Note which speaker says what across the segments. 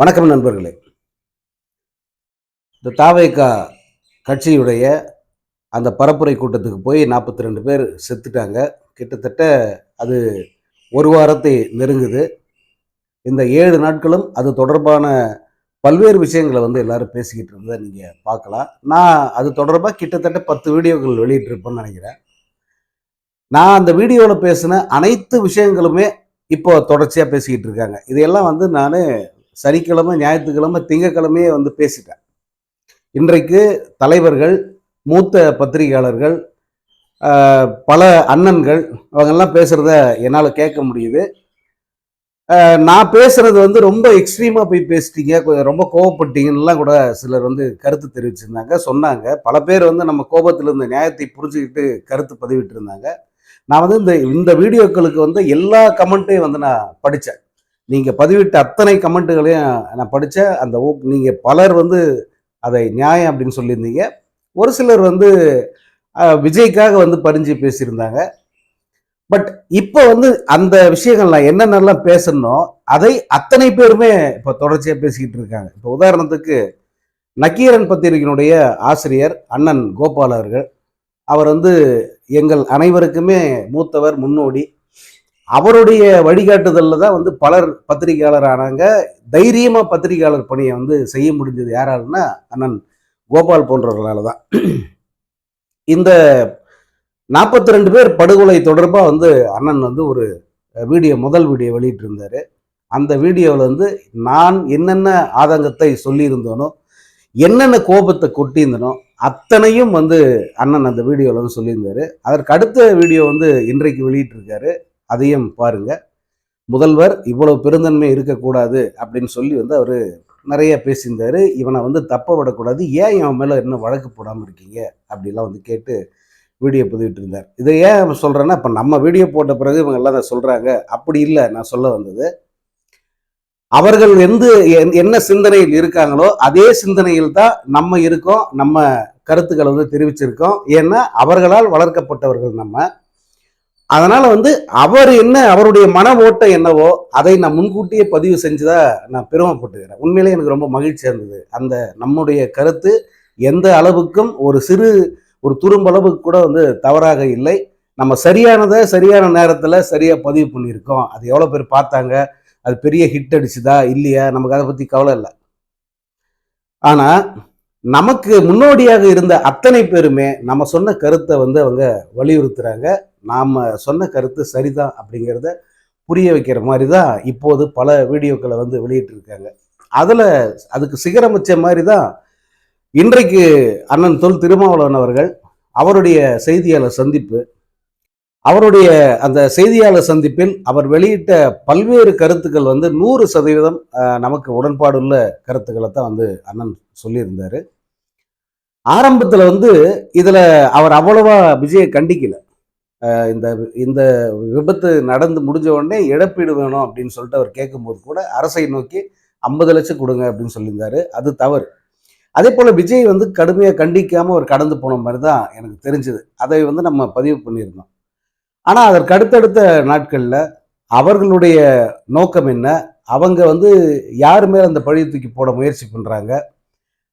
Speaker 1: வணக்கம் நண்பர்களே. இந்த தாவேகா கட்சியுடைய அந்த பரப்புரை கூட்டத்துக்கு போய் நாற்பத்தி ரெண்டு பேர் செத்துட்டாங்க. கிட்டத்தட்ட அது ஒரு வாரத்தை நெருங்குது. இந்த ஏழு நாட்களும் அது தொடர்பான பல்வேறு விஷயங்களை வந்து எல்லாரும் பேசிக்கிட்டு இருந்ததை நீங்கள் பார்க்கலாம். நான் அது தொடர்பாக கிட்டத்தட்ட பத்து வீடியோக்கள் வெளியிட்டிருப்பேன்னு நினைக்கிறேன். நான் அந்த வீடியோவில் பேசின அனைத்து விஷயங்களுமே இப்போ தொடர்ச்சியாக பேசிக்கிட்டு இருக்காங்க. இதையெல்லாம் வந்து நான் சனிக்கிழமை ஞாயிற்றுக்கிழமை திங்கக்கிழமையே வந்து பேசிட்டேன் இன்றைக்கு தலைவர்கள் மூத்த பத்திரிகையாளர்கள் பல அண்ணன்கள் அவங்கெல்லாம் பேசுகிறத என்னால் கேட்க முடியுது. நான் பேசுறது வந்து ரொம்ப எக்ஸ்ட்ரீமாக போய் பேசிட்டீங்க கொஞ்சம் ரொம்ப கோபப்பட்டீங்கன்னுலாம் கூட சிலர் வந்து கருத்து தெரிவிச்சிருந்தாங்க சொன்னாங்க. பல பேர் வந்து நம்ம கோபத்தில் இருந்த நியாயத்தை புரிஞ்சுக்கிட்டு கருத்து பதிவிட்டு இருந்தாங்க நான் வந்து இந்த இந்த வீடியோக்களுக்கு வந்து எல்லா கமெண்ட்டையும் வந்து நான் படித்தேன். நீங்கள் பதிவிட்ட அத்தனை கமெண்ட்டுகளையும் நான் படித்த அந்த ஊ- நீங்கள் பலர் வந்து அதை நியாயம் அப்படின்னு சொல்லியிருந்தீங்க. ஒரு சிலர் வந்து விஜய்க்காக வந்து பரிஞ்சு பேசியிருந்தாங்க. பட் இப்போ வந்து அந்த விஷயங்கள் நான் என்னென்னலாம் பேசணும் அதை அத்தனை பேருமே இப்போ தொடர்ச்சியாக பேசிக்கிட்டு இருக்காங்க. இப்போ உதாரணத்துக்கு நக்கீரன் பத்திரிகையினுடைய ஆசிரியர் அண்ணன் கோபால் அவர்கள் அவர் வந்து எங்கள் அனைவருக்குமே மூத்தவர் முன்னோடி அவருடைய வழிகாட்டுதலில் தான் வந்து பலர் பத்திரிகையாளர் ஆனாங்க தைரியமாக பத்திரிகையாளர் பணியை வந்து செய்ய முடிஞ்சது யாராருன்னா அண்ணன் கோபால் போன்றவர்களால் தான். இந்த நாற்பத்தி ரெண்டு பேர் படுகொலை தொடர்பாக வந்து அண்ணன் வந்து ஒரு வீடியோ முதல் வீடியோ வெளியிட்டிருந்தாரு. அந்த வீடியோவில் வந்து நான் என்னென்ன ஆதங்கத்தை சொல்லியிருந்தேனோ என்னென்ன கோபத்தை கொட்டியிருந்தனோ அத்தனையும் வந்து அண்ணன் அந்த வீடியோவில் வந்து சொல்லியிருந்தார். அதற்கு அடுத்த வீடியோ வந்து இன்றைக்கு வெளியிட்டிருக்காரு. அதையும் பாருங்க. முதல்வர் இவ்வளவு பெருந்தன்மை இருக்கக்கூடாது அப்படின்னு சொல்லி வந்து அவர் நிறைய பேசியிருந்தாரு. இவனை வந்து தப்ப விடக்கூடாது. ஏன் இவன் மேலே இன்னும் வழக்கு போடாமல் இருக்கீங்க? அப்படிலாம் வந்து கேட்டு வீடியோ பதிவிட்டு இருந்தார். இதை ஏன் சொல்கிறேன்னா இப்போ நம்ம வீடியோ போட்ட பிறகு இவங்க எல்லாம் அதை சொல்கிறாங்க அப்படி இல்லை நான் சொல்ல வந்தது. அவர்கள் எந்து என்ன சிந்தனையில் இருக்காங்களோ அதே சிந்தனையில் தான் நம்ம இருக்கோம். நம்ம கருத்துக்களை வந்து தெரிவிச்சிருக்கோம். ஏன்னா அவர்களால் வளர்க்கப்பட்டவர்கள் நம்ம. அதனால வந்து அவர் என்ன அவருடைய மன ஓட்டம் என்னவோ அதை நான் முன்கூட்டியே பதிவு செஞ்சுதா நான் பெருமைப்பட்டுக்கிறேன். உண்மையிலே எனக்கு ரொம்ப மகிழ்ச்சியாக இருந்தது. அந்த நம்முடைய கருத்து எந்த அளவுக்கும் ஒரு சிறு ஒரு துரும்பளவுக்கு கூட வந்து தவறாக இல்லை. நம்ம சரியானதை சரியான நேரத்தில் சரியாக பதிவு பண்ணியிருக்கோம். அது எவ்வளோ பேர் பார்த்தாங்க? அது பெரிய ஹிட் அடிச்சுதா? இல்லையா? நமக்கு அதை பற்றி கவலை இல்லை. ஆனால் நமக்கு முன்னோடியாக இருந்த அத்தனை பேருமே நம்ம சொன்ன கருத்தை வந்து அவங்க வலியுறுத்துறாங்க. நாம் சொன்ன கருத்து சரிதான் அப்படிங்கிறத புரிய வைக்கிற மாதிரி தான் இப்போது பல வீடியோக்களை வந்து வெளியிட்டிருக்காங்க. அதில் அதுக்கு சிகரம் வச்ச மாதிரி தான் இன்றைக்கு அண்ணன் தொல் திருமாவளவன் அவர்கள் அவருடைய செய்தியாளர் சந்திப்பு அவருடைய அந்த செய்தியாளர் சந்திப்பில் அவர் வெளியிட்ட பல்வேறு கருத்துக்கள் வந்து நூறு சதவீதம் நமக்கு உடன்பாடுள்ள கருத்துக்களை தான் வந்து அண்ணன் சொல்லியிருந்தார். ஆரம்பத்தில் வந்து இதில் அவர் அவ்வளவா விஜயை கண்டிக்கல. இந்த இந்த விபத்து நடந்து முடிஞ்ச உடனே இழப்பீடு வேணும் அப்படின்னு சொல்லிட்டு அவர் கேட்கும்போது கூட அரசை நோக்கி ஐம்பது லட்சம் கொடுங்க அப்படின்னு சொல்லியிருந்தாரு. அது தவறு. அதே போல் விஜய் வந்து கடுமையாக கண்டிக்காமல் அவர் கடந்து போன மாதிரி தான் எனக்கு தெரிஞ்சது. அதை வந்து நம்ம பதிவு பண்ணியிருந்தோம். ஆனால் அதற்கு அடுத்தடுத்த நாட்களில் அவர்களுடைய நோக்கம் என்ன? அவங்க வந்து யார் மேலே அந்த பழியை தூக்கி போட முயற்சி பண்ணுறாங்க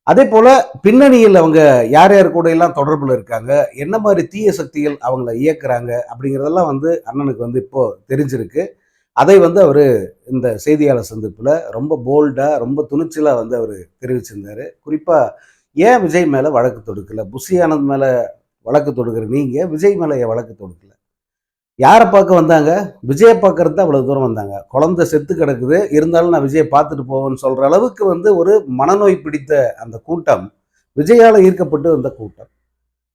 Speaker 1: அதே போல் பின்னணியில் அவங்க யார் யார் கூட எல்லாம் தொடர்பில் இருக்காங்க என்ன மாதிரி தீய சக்திகள் அவங்கள இயக்குறாங்க அப்படிங்கிறதெல்லாம் வந்து அண்ணனுக்கு வந்து இப்போ தெரிஞ்சிருக்கு. அதை வந்து அவர் இந்த செய்தியாளர் சந்திப்பில் ரொம்ப போல்டாக ரொம்ப துணிச்சலாக வந்து அவர் தெரிவிச்சிருந்தாரு. குறிப்பாக ஏன் விஜய் மேலே வழக்கு தொடுக்கல? புஷி ஆனந்த் மேலே வழக்கு தொடுக்கிற நீங்கள் விஜய் மேலே ஏன் வழக்கு தொடுக்கல? யாரை பார்க்க வந்தாங்க? விஜயை பார்க்கறது தான் அவ்வளோ தூரம் வந்தாங்க. குழந்தை செத்து கிடக்குது. இருந்தாலும் நான் விஜயை பார்த்துட்டு போவேன்னு சொல்கிற அளவுக்கு வந்து ஒரு மனநோய் பிடித்த அந்த கூட்டம் விஜயால் ஈர்க்கப்பட்டு வந்த கூட்டம்.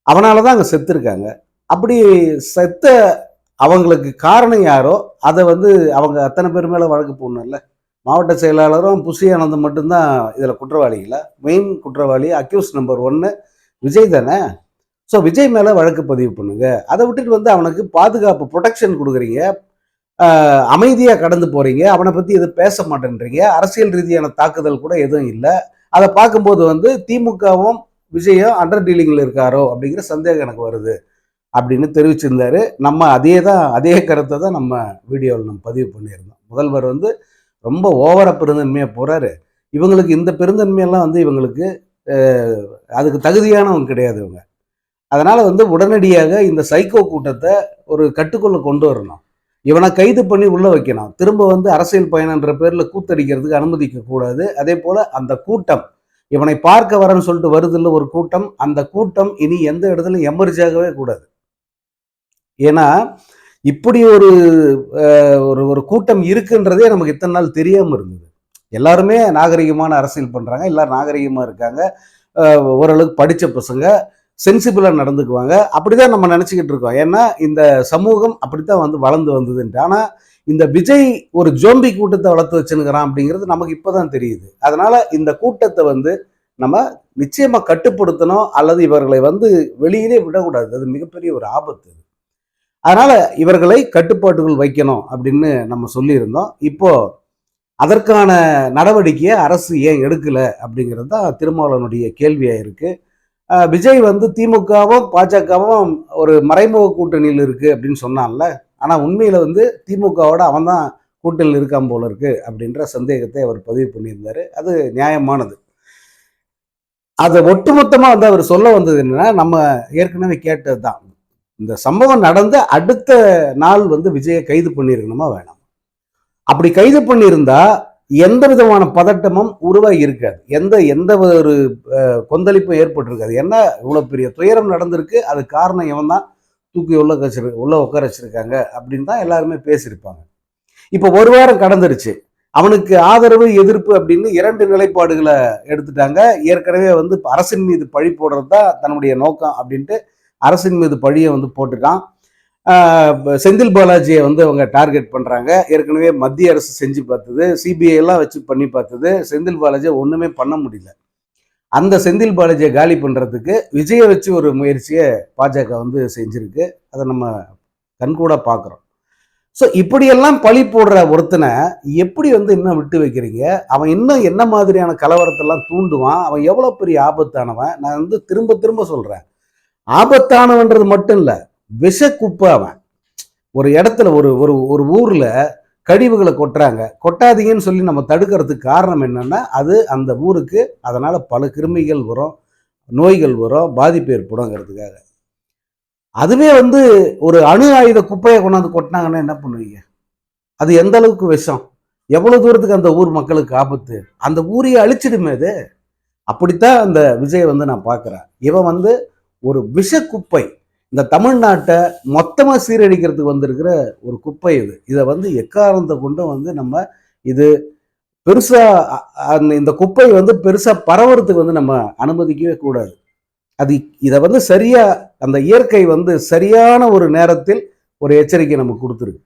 Speaker 1: அவனால தான் அங்கே செத்துருக்காங்க. அப்படி செத்த அவங்களுக்கு காரணம் யாரோ அதை வந்து அவங்க அத்தனை பேர் மேலே வழக்கு போடணும்ல. மாவட்ட செயலாளரும் புஷி ஆனந்தம் மட்டும்தான் இதில் குற்றவாளிகளா மெயின் குற்றவாளி அக்யூஸ் நம்பர் ஒன்று விஜய் தானே? ஸோ விஜய் மேலே வழக்கு பதிவு பண்ணுங்க. அதை விட்டுட்டு வந்து அவனுக்கு பாதுகாப்பு ப்ரொடெக்ஷன் கொடுக்குறீங்க. அமைதியாக கடந்து போகிறீங்க அவனை பற்றி எதுவும் பேச மாட்டேன்றீங்க. அரசியல் ரீதியான தாக்குதல் கூட எதுவும் இல்லை. அதை பார்க்கும்போது வந்து திமுகவும் விஜயும் அண்டர் டீலிங்கில் இருக்காரோ அப்படிங்கிற சந்தேகம் எனக்கு வருது அப்படின்னு தெரிவிச்சிருந்தாரு. நம்ம அதே தான் அதே கருத்தை தான் நம்ம வீடியோவில் நம்ம பதிவு பண்ணியிருந்தோம். முதல்வர் வந்து ரொம்ப ஓவர பெருந்தன்மையாக போகிறாரு இவங்களுக்கு இந்த பெருந்தன்மையெல்லாம் வந்து இவங்களுக்கு அதுக்கு தகுதியானவங்க கிடையாது இவங்க அதனால் வந்து உடனடியாக இந்த சைக்கோ கூட்டத்தை ஒரு கட்டுக்குள்ளே கொண்டு வரணும். இவனை கைது பண்ணி உள்ளே வைக்கணும். திரும்ப வந்து அரசியல் பயணன்ற பேரில் கூத்தடிக்கிறதுக்கு அனுமதிக்க கூடாது. அதே போல் அந்த கூட்டம் இவனை பார்க்க வரேன்னு சொல்லிட்டு வருதில்ல ஒரு கூட்டம் அந்த கூட்டம் இனி எந்த இடத்துலையும் எமர்ஜாகவே கூடாது. ஏன்னா இப்படி ஒரு ஒரு ஒரு கூட்டம் இருக்குன்றதே நமக்கு இத்தனை நாள் தெரியாமல் இருந்தது. எல்லாருமே நாகரிகமான அரசியல் பண்ணுறாங்க எல்லாரும் நாகரிகமாக இருக்காங்க. ஓரளவுக்கு படித்த பசங்க சென்சிபிளாக நடந்துக்குவாங்க. அப்படிதான் நம்ம நினச்சிக்கிட்டு இருக்கோம். ஏன்னா இந்த சமூகம் அப்படி தான் வந்து வளர்ந்து வந்ததுன்ட்டு. ஆனால் இந்த விஜய் ஒரு ஜோம்பி கூட்டத்தை வளர்த்து வச்சுருக்கிறான் அப்படிங்கிறது நமக்கு இப்போ தான் தெரியுது. அதனால் இந்த கூட்டத்தை வந்து நம்ம நிச்சயமாக கட்டுப்படுத்தணும். அல்லது இவர்களை வந்து வெளியிலே விடக்கூடாது. அது மிகப்பெரிய ஒரு ஆபத்து அதனால் இவர்களை கட்டுப்பாட்டுக்குள் வைக்கணும் அப்படின்னு நம்ம சொல்லியிருந்தோம். இப்போது அதற்கான நடவடிக்கையை அரசு ஏன் எடுக்கலை அப்படிங்கிறது தான் திருமாவளவனுடைய கேள்வியாக இருக்குது விஜய் வந்து திமுகவும் பாஜகவும் ஒரு மறைமுக கூட்டணியில் இருக்கு அப்படின்னு சொன்னான்ல. ஆனால் உண்மையில் வந்து திமுகவோட அவன் தான் கூட்டணியில் இருக்கான் போல இருக்கு அப்படின்ற சந்தேகத்தை அவர் பதிவு பண்ணியிருந்தாரு. அது நியாயமானது. அதை ஒட்டுமொத்தமாக வந்து அவர் சொல்ல வந்தது என்னன்னா நம்ம ஏற்கனவே கேட்டது தான். இந்த சம்பவம் நடந்த அடுத்த நாள் வந்து விஜயை கைது பண்ணியிருக்கணுமா வேணாம்? அப்படி கைது பண்ணியிருந்தா எந்த விதமான பதட்டமும் உருவாகி இருக்காது. எந்த எந்த ஒரு கொந்தளிப்பும் ஏற்பட்டிருக்காது. என்ன இவ்வளோ பெரிய துயரம் நடந்திருக்கு? அது காரணம் இவன் தான் தூக்கி உள்ள வச்சிரு உள்ள உட்கார வச்சிருக்காங்க அப்படின்னு தான் எல்லாருமே பேசியிருப்பாங்க. இப்போ ஒரு வாரம் கடந்துருச்சு. அவனுக்கு ஆதரவு எதிர்ப்பு அப்படின்னு இரண்டு நிலைப்பாடுகளை எடுத்துட்டாங்க. ஏற்கனவே வந்து அரசின் மீது பழி போடுறது தான் தன்னுடைய நோக்கம் அப்படின்ட்டு அரசின் மீது பழியை வந்து போட்டுட்டான் செந்தில் பாலாஜியை வந்து அவங்க டார்கெட் பண்ணுறாங்க ஏற்கனவே மத்திய அரசு செஞ்சு பார்த்தது சிபிஐ எல்லாம் வச்சு பண்ணி பார்த்தது செந்தில் பாலாஜியை ஒன்றுமே பண்ண முடியல. அந்த செந்தில் பாலாஜியை காலி பண்ணுறதுக்கு விஜயை வச்சு ஒரு முயற்சியை பாஜக வந்து செஞ்சுருக்கு. அதை நம்ம கண்கூட பார்க்குறோம். ஸோ இப்படியெல்லாம் பழி போடுற ஒருத்தனை எப்படி வந்து இன்னும் விட்டு வைக்கிறீங்க? அவன் இன்னும் என்ன மாதிரியான கலவரத்தெல்லாம் தூண்டுவான்? அவன் எவ்வளோ பெரிய ஆபத்தானவன்? நான் வந்து திரும்ப திரும்ப சொல்கிறேன் ஆபத்தானவன்றது மட்டும் இல்லை விஷ குப்பை அவன். ஒரு இடத்துல ஒரு ஒரு ஒரு ஊரில் கழிவுகளை கொட்டுறாங்க. கொட்டாதீங்கன்னு சொல்லி நம்ம தடுக்கிறதுக்கு காரணம் என்னென்னா அது அந்த ஊருக்கு அதனால் பல கிருமிகள் வரும் நோய்கள் வரும் பாதிப்பு ஏற்படுங்கிறதுக்காக. அதுவே வந்து ஒரு அணு ஆயுத குப்பையை கொண்டாந்து கொட்டினாங்கன்னா என்ன பண்ணுவீங்க? அது எந்த அளவுக்கு விஷம்? எவ்வளோ தூரத்துக்கு அந்த ஊர் மக்களுக்கு ஆபத்து? அந்த ஊரையே அழிச்சிடுமே அது. அப்படித்தான் அந்த விஜய் வந்து நான் பார்க்குறேன். இவன் வந்து ஒரு விஷ குப்பை இந்த தமிழ்நாட்டை மொத்தமாக சீரழிக்கிறதுக்கு வந்திருக்கிற ஒரு குப்பை இது. இதை வந்து எக்காரணத்தை கொண்டும் வந்து நம்ம இது பெருசாக அந்த இந்த குப்பை வந்து பெருசாக பரவுறதுக்கு வந்து நம்ம அனுமதிக்கவே கூடாது. அது இதை வந்து சரியாக அந்த இயற்கை வந்து சரியான ஒரு நேரத்தில் ஒரு எச்சரிக்கை நமக்கு கொடுத்துருக்கு.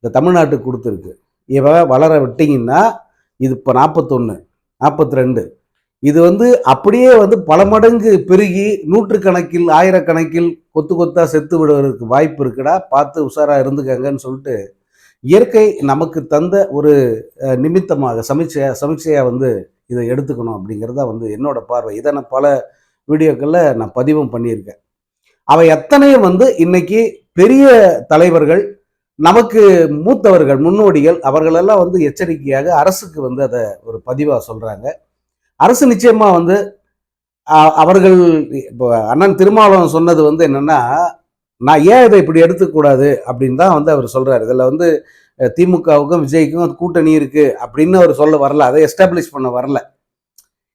Speaker 1: இந்த தமிழ்நாட்டுக்கு கொடுத்துருக்கு. இவன் வளர விட்டிங்கன்னா இது இப்போ நாற்பத்தொன்று நாற்பத்தி ரெண்டு இது வந்து அப்படியே வந்து பல மடங்கு பெருகி நூற்றுக்கணக்கில் ஆயிரக்கணக்கில் கொத்து கொத்தா செத்து விடுவதற்கு வாய்ப்பு இருக்குடா. பார்த்து உஷாரா இருந்துக்கங்கன்னு சொல்லிட்டு இயற்கை நமக்கு தந்த ஒரு நிமித்தமாக சமீட்சையா சமீட்சையா வந்து இதை எடுத்துக்கணும் அப்படிங்கிறதா வந்து என்னோட பார்வை. இதை நான் பல வீடியோக்களில் நான் பதிவும் பண்ணியிருக்கேன். அவை எத்தனையும் வந்து இன்னைக்கு பெரிய தலைவர்கள் நமக்கு மூத்தவர்கள் முன்னோடிகள் அவர்களெல்லாம் வந்து எச்சரிக்கையாக அரசுக்கு வந்து அதை ஒரு பதிவாக சொல்கிறாங்க அரசு நிச்சயமா வந்து அவர்கள் இப்போ அண்ணன் திருமாவளவன் சொன்னது வந்து என்னன்னா நான் ஏன் இதை இப்படி எடுத்துக்கூடாது அப்படின்னு தான் வந்து அவர் சொல்றாரு. இதில் வந்து திமுகவுக்கும் விஜய்க்கும் கூட்டணி இருக்கு அப்படின்னு அவர் சொல்ல வரல. அதை எஸ்டாப்ளிஷ் பண்ண வரல.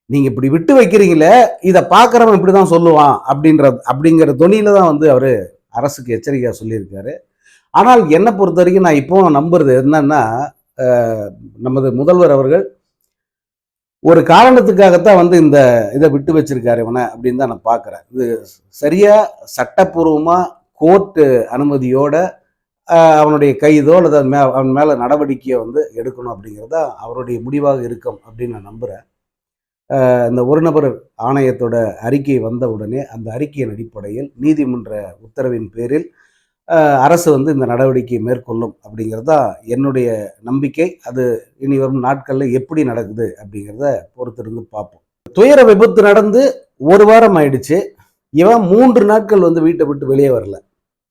Speaker 1: நீங்க இப்படி விட்டு வைக்கிறீங்களே இதை பார்க்குறவன் இப்படி தான் சொல்லுவான் அப்படின்ற அப்படிங்கிற தொனியில தான் வந்து அவர் அரசுக்கு எச்சரிக்கையாக சொல்லியிருக்காரு. ஆனால் என்னை பொறுத்த வரைக்கும் நான் இப்போ நம்புறது என்னன்னா நமது முதல்வர் அவர்கள் ஒரு காரணத்துக்காகத்தான் வந்து இந்த இதை விட்டு வச்சிருக்காரு இவனை அப்படின்னு தான் நான் பார்க்குறேன். இது சரியாக சட்டப்பூர்வமாக கோர்ட்டு அனுமதியோட அவனுடைய கைதோ அல்லது மே அவன் மேலே நடவடிக்கையை வந்து எடுக்கணும் அப்படிங்கிறது தான் அவருடைய முடிவாக இருக்கும் அப்படின்னு நான் நம்புகிறேன் இந்த ஒரு நபர் ஆணையத்தோட அறிக்கை வந்த உடனே அந்த அறிக்கையின் அடிப்படையில் நீதிமன்ற உத்தரவின் பேரில் அரசு வந்து இந்த நடவடிக்கையை மேற்கொள்ளும் அப்படிங்கிறது தான் என்னுடைய நம்பிக்கை. அது இனி வரும் நாட்களில் எப்படி நடக்குது அப்படிங்கிறத பொறுத்திருந்து பார்ப்போம். துயர விபத்து நடந்து ஒரு வாரம் ஆயிடுச்சு. இவன் மூன்று நாட்கள் வந்து வீட்டை விட்டு வெளியே வரல.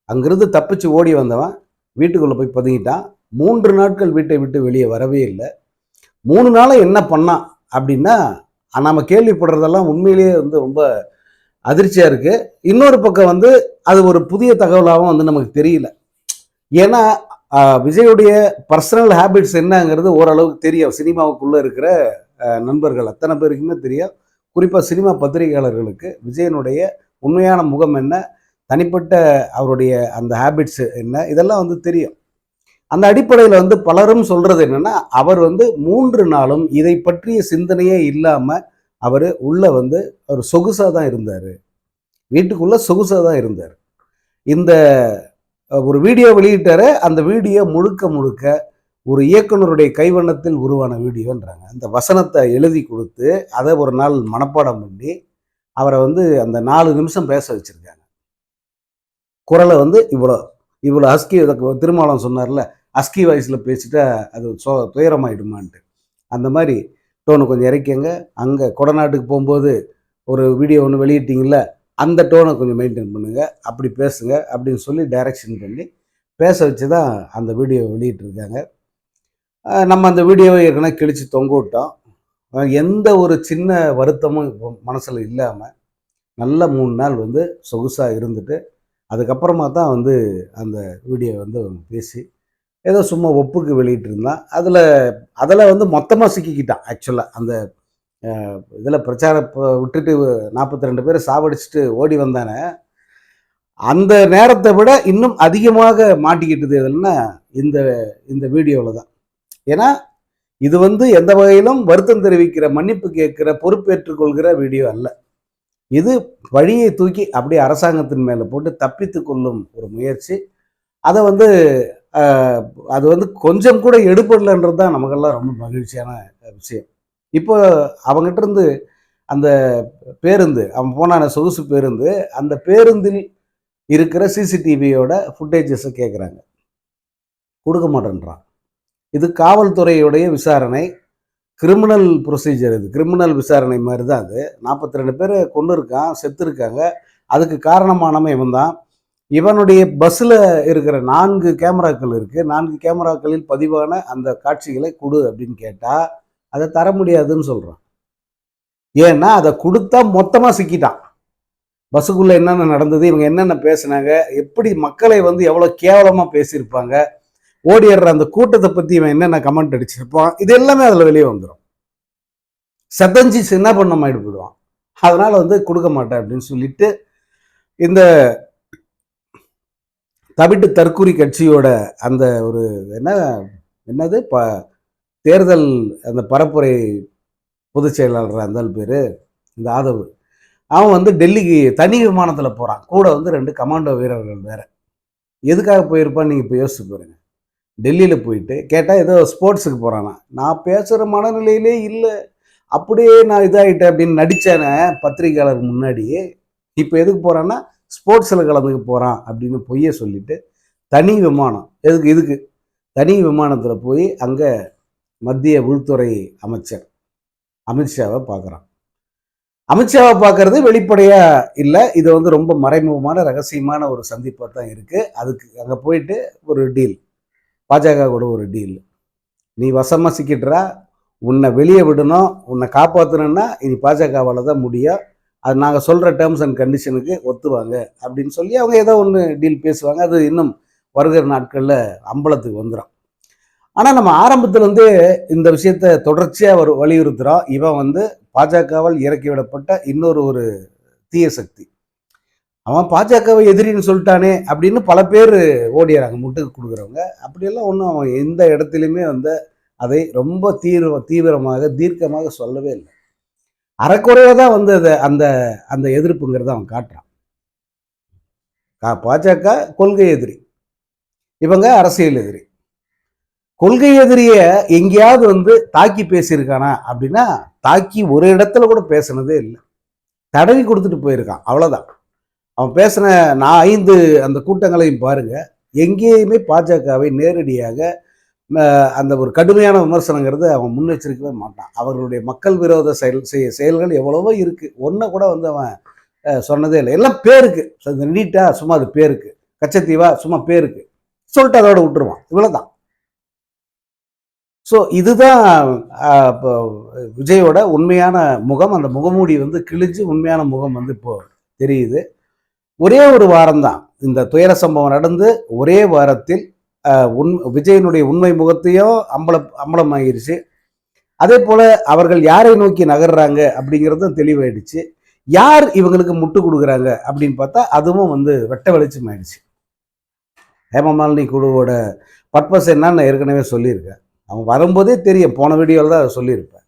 Speaker 1: அங்கிருந்து தப்பிச்சு ஓடி வந்தவன் வீட்டுக்குள்ளே போய் பதுங்கிட்டான். மூன்று நாட்கள் வீட்டை விட்டு வெளியே வரவே இல்லை. மூணு நாளை என்ன பண்ணான் அப்படின்னா நம்ம கேள்விப்படுறதெல்லாம் உண்மையிலேயே வந்து ரொம்ப அதிர்ச்சியாக இருக்குது இன்னொரு பக்கம் வந்து அது ஒரு புதிய தகவலாகவும் வந்து நமக்கு தெரியல. ஏன்னா விஜயுடைய பர்சனல் ஹேபிட்ஸ் என்னங்கிறது ஓரளவுக்கு தெரியும். சினிமாவுக்குள்ளே இருக்கிற நண்பர்கள் அத்தனை பேருக்குமே தெரியும். குறிப்பாக சினிமா பத்திரிகையாளர்களுக்கு விஜயனுடைய உண்மையான முகம் என்ன? தனிப்பட்ட அவருடைய அந்த ஹேபிட்ஸ் என்ன? இதெல்லாம் வந்து தெரியும். அந்த அடிப்படையில் வந்து பலரும் சொல்கிறது என்னன்னா அவர் வந்து மூன்று நாளும் இதை பற்றிய சிந்தனையே இல்லாமல் அவர் உள்ளே வந்து ஒரு சொகுசாக தான் இருந்தார். வீட்டுக்குள்ளே சொகுசாக தான் இருந்தார். இந்த ஒரு வீடியோ வெளியிட்டாரு அந்த வீடியோ முழுக்க முழுக்க ஒரு இயக்குனருடைய கைவண்ணத்தில் உருவான வீடியோன்றாங்க. அந்த வசனத்தை எழுதி கொடுத்து அதை ஒரு நாள் மனப்பாடம் பண்ணி அவரை வந்து அந்த நாலு நிமிஷம் பேச வச்சுருக்காங்க. குரலை வந்து இவ்வளோ இவ்வளோ அஸ்கி திருமாவளம் சொன்னார்ல அஸ்கி வாய்ஸில் பேசிட்டா அது சோ துயரமாயிடுமான்ட்டு. அந்த மாதிரி டோனை கொஞ்சம் இறக்கிங்க அங்கே கொடநாட்டுக்கு போகும்போது ஒரு வீடியோ ஒன்று வெளியிட்டிங்கள்ல அந்த டோனை கொஞ்சம் மெயின்டைன் பண்ணுங்கள் அப்படி பேசுங்க அப்படின்னு சொல்லி டைரக்ஷன் பண்ணி பேச வச்சு தான் அந்த வீடியோ வெளியிட்டிருக்காங்க. நம்ம அந்த வீடியோவை ஏற்கனவே கிழித்து தொங்க விட்டோம். எந்த ஒரு சின்ன வருத்தமும் மனசில் இல்லாமல் நல்ல மூணு நாள் வந்து சொகுசாக இருந்துட்டு அதுக்கப்புறமா தான் வந்து அந்த வீடியோ வந்து பேசி ஏதோ சும்மா ஒப்புக்கு வெளியிட்டிருந்தான். அதில் அதில் வந்து மொத்தமாக சிக்கிக்கிட்டான் ஆக்சுவலாக அந்த இதில் பிரச்சார விட்டுட்டு நாற்பத்தி ரெண்டு பேர் சாவடிச்சுட்டு ஓடி வந்தானே அந்த நேரத்தை விட இன்னும் அதிகமாக மாட்டிக்கிட்டது எதுன்னா இந்த இந்த வீடியோவில் தான். ஏன்னா இது வந்து எந்த வகையிலும் வருத்தம் தெரிவிக்கிற மன்னிப்பு கேட்கிற பொறுப்பேற்றுக்கொள்கிற வீடியோ அல்ல. இது வழியை தூக்கி அப்படியே அரசாங்கத்தின் மேலே போட்டு தப்பித்து கொள்ளும் ஒரு முயற்சி. அதை வந்து அது வந்து கொஞ்சம் கூட எடுபடலைன்றது தான் நமக்கெல்லாம் ரொம்ப மகிழ்ச்சியான விஷயம். இப்போ அவங்ககிட்ட இருந்து அந்த பேருந்து அவன் போனான சொகுசு பேருந்து அந்த பேருந்தில் இருக்கிற சிசிடிவியோட ஃபுட்டேஜஸை கேட்குறாங்க கொடுக்க மாட்டேன்றான். இது காவல்துறையுடைய விசாரணை கிரிமினல் ப்ரொசீஜர் இது. கிரிமினல் விசாரணை மாதிரி தான் அது. நாற்பத்தி ரெண்டு பேர் கொண்டு இருக்கான் செத்துருக்காங்க அதுக்கு காரணமானவன் இவன் தான். இவனுடைய பஸ்ஸில் இருக்கிற நான்கு கேமராக்கள் இருக்குது நான்கு கேமராக்களில் பதிவான அந்த காட்சிகளை கொடு அப்படின்னு கேட்டால் அதை தர முடியாதுன்னு சொல்கிறான் ஏன்னா அதை கொடுத்தா மொத்தமாக சிக்கிட்டான். பஸ்ஸுக்குள்ளே என்னென்ன நடந்தது இவங்க என்னென்ன பேசுனாங்க எப்படி மக்களை வந்து எவ்வளோ கேவலமாக பேசியிருப்பாங்க ஓடிடுற அந்த கூட்டத்தை பற்றி இவன் என்னென்ன கமெண்ட் அடிச்சிருப்பான் இது எல்லாமே அதில் வெளியே வந்துடும் செதஞ்சி சின்ன பண்ணமாயிட்டு போயிடுவான். அதனால் வந்து கொடுக்க மாட்டேன் அப்படின்னு சொல்லிட்டு இந்த தவிட்டு தற்கூரி கட்சியோட அந்த ஒரு என்ன என்னது ப தேர்தல் அந்த பரப்புரை பொதுச் செயலாளர் அந்த பேர் இந்த ஆதவ். அவன் வந்து டெல்லிக்கு தனி விமானத்தில் போகிறான் கூட வந்து ரெண்டு கமாண்டோ வீரர்கள் வேற. எதுக்காக போயிருப்பான்னு நீங்கள் இப்போ யோசிச்சு பாருங்கள் டெல்லியில் போயிட்டு கேட்டால் ஏதோ ஸ்போர்ட்ஸுக்கு போகிறானா நான் பேசுகிற மனநிலையிலே இல்லை. அப்படியே நான் இதாகிட்டேன் அப்படின்னு நடித்தேனே பத்திரிகையாளர் முன்னாடி. இப்போ எதுக்கு போகிறான்னா ஸ்போர்ட்ஸில் கலந்துக்க போகிறான் அப்படின்னு பொய்ய சொல்லிட்டு தனி விமானம். எதுக்கு இதுக்கு தனி விமானத்தில் போய் அங்கே மத்திய உள்துறை அமைச்சர். அமித்ஷாவை பார்க்குறான். அமித்ஷாவை பார்க்கறது வெளிப்படையாக இல்லை இது வந்து ரொம்ப மறைமுகமான ரகசியமான ஒரு சந்திப்பாக தான் இருக்குது அதுக்கு அங்கே போயிட்டு ஒரு டீல் பாஜக கூட ஒரு டீல் நீ வசமாக சிக்கிட்டுறா உன்னை வெளியே விடணும் உன்னை காப்பாற்றணும்னா இனி பாஜகவால் தான் முடியும். அது நாங்கள் சொல்கிற டேர்ம்ஸ் அண்ட் கண்டிஷனுக்கு ஒத்துவாங்க. அப்படின்னு சொல்லி அவங்க ஏதோ ஒன்று டீல் பேசுவாங்க. அது இன்னும் வருகிற நாட்களில் அம்பலத்துக்கு வந்துடும் ஆனால் நம்ம ஆரம்பத்திலேருந்து இந்த விஷயத்தை தொடர்ச்சியாக ஒரு வலியுறுத்துகிறோம் இவன் வந்து பாஜகவால் இறக்கி விடப்பட்ட இன்னொரு ஒரு தீய சக்தி. அவன் பாஜகவை எதிரின்னு சொல்லிட்டானே அப்படின்னு பல பேர் ஓடிடுறாங்க முட்டுக்கு கொடுக்குறவங்க. அப்படியெல்லாம் ஒன்றும் அவன் எந்த இடத்துலையுமே வந்து அதை ரொம்ப தீவிர தீவிரமாக தீர்க்கமாக சொல்லவே இல்லை. அறக்குறையாக தான் வந்து அதை அந்த அந்த எதிர்ப்புங்கிறத அவன் காட்டுறான். பாஜக கொள்கை எதிரி. இவங்க அரசியல் எதிரி. கொள்கை எதிரிய எங்கேயாவது வந்து தாக்கி பேசியிருக்கானா அப்படின்னா தாக்கி ஒரு இடத்துல கூட பேசுனதே இல்லை. தடவி கொடுத்துட்டு போயிருக்கான் அவ்வளோதான் அவன் பேசின நான் ஐந்து அந்த கூட்டங்களையும் பாருங்க எங்கேயுமே பாஜகவை நேரடியாக அந்த ஒரு கடுமையான விமர்சனங்கிறது அவன் முன்னெச்சரிக்கவே மாட்டான். அவர்களுடைய மக்கள் விரோத செயல் செய்ய செயல்கள் எவ்வளவோ இருக்குது ஒன்றை கூட வந்து அவன் சொன்னதே இல்லை. எல்லாம் பேருக்கு. நீட்டாக சும்மா அது பேருக்கு. கச்சத்தீவா சும்மா பேருக்கு. சொல்லிட்டு அதோட விட்டுருவான். இவ்வளோதான் ஸோ இதுதான் இப்போ விஜயோட உண்மையான முகம். அந்த முகமூடி வந்து கிழிஞ்சு உண்மையான முகம் வந்து இப்போ தெரியுது. ஒரே ஒரு வாரம்தான் இந்த துயர சம்பவம் நடந்து. ஒரே வாரத்தில் உண் விஜயனுடைய உண்மை முகத்தையும் அம்பல அம்பலமாகிருச்சு. அதே போல் அவர்கள் யாரை நோக்கி நகர்றாங்க அப்படிங்கிறதும் தெளிவாயிடுச்சு. யார் இவங்களுக்கு முட்டு கொடுக்குறாங்க அப்படின்னு பார்த்தா அதுவும் வந்து வெட்ட வெளிச்சம் ஆயிடுச்சு ஹேமமாலினி குழுவோட பர்பஸ் என்னன்னு நான் ஏற்கனவே சொல்லியிருக்கேன். அவங்க வரும்போதே தெரியும். போன வீடியோவில் தான் அதை சொல்லியிருப்பேன்.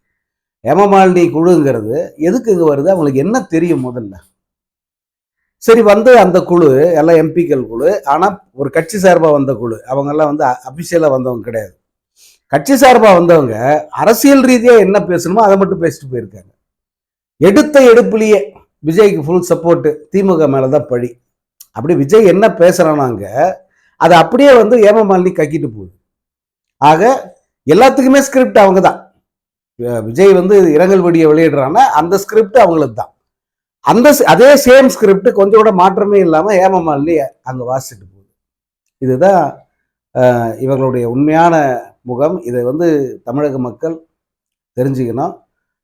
Speaker 1: ஹேமமாலினி குழுங்கிறது எதுக்கு இங்கே வருது? அவங்களுக்கு என்ன தெரியும் முதல்ல? சரி வந்து அந்த குழு எல்லாம் எம்பிக்கள் குழு ஆனால் ஒரு கட்சி சார்பாக வந்த குழு. அவங்கெல்லாம் வந்து அபிஷியலாக வந்தவங்க கிடையாது. கட்சி சார்பாக வந்தவங்க அரசியல் ரீதியாக என்ன பேசணுமோ அதை மட்டும் பேசிட்டு போயிருக்காங்க. எடுத்த எடுப்புலேயே விஜய்க்கு ஃபுல் சப்போர்ட்டு திமுக மேலே தான் பழி. அப்படி விஜய் என்ன பேசுகிறானாங்க அதை அப்படியே வந்து ஏமமாலினி கக்கிட்டு போகுது. ஆக எல்லாத்துக்குமே ஸ்கிரிப்ட் அவங்க தான் விஜய் வந்து இரங்கல் வெடியை வெளியிடுறான்னா அந்த ஸ்கிரிப்ட் அவங்களுக்கு தான் அந்த அதே சேம் ஸ்கிரிப்ட் கொஞ்சம் கூட மாற்றமே இல்லாமல் ஏமமாலினி அங்கே வாசிச்சுட்டு போகுது. இதுதான் இவர்களுடைய உண்மையான முகம். இதை வந்து தமிழக மக்கள் தெரிஞ்சுக்கணும்.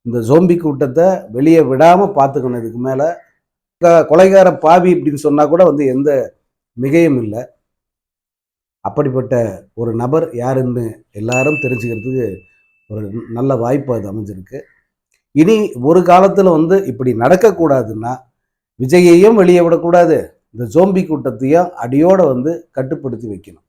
Speaker 1: இந்த ஜோம்பி கூட்டத்தை வெளியே விடாமல் பார்த்துக்கணும். இதுக்கு மேலே கொலைகார பாவி இப்படின்னு சொன்னால் கூட வந்து எந்த மிகையும் இல்லை. அப்படிப்பட்ட ஒரு நபர் யாருன்னு எல்லாரும் தெரிஞ்சுக்கிறதுக்கு ஒரு நல்ல வாய்ப்பு அது அமைஞ்சிருக்கு. இனி ஒரு காலத்தில் வந்து இப்படி நடக்கக்கூடாதுன்னா விஜயையும் வெளியே விடக்கூடாது. இந்த ஜோம்பி கூட்டத்தையும் அடியோடு வந்து கட்டுப்படுத்தி வைக்கணும்.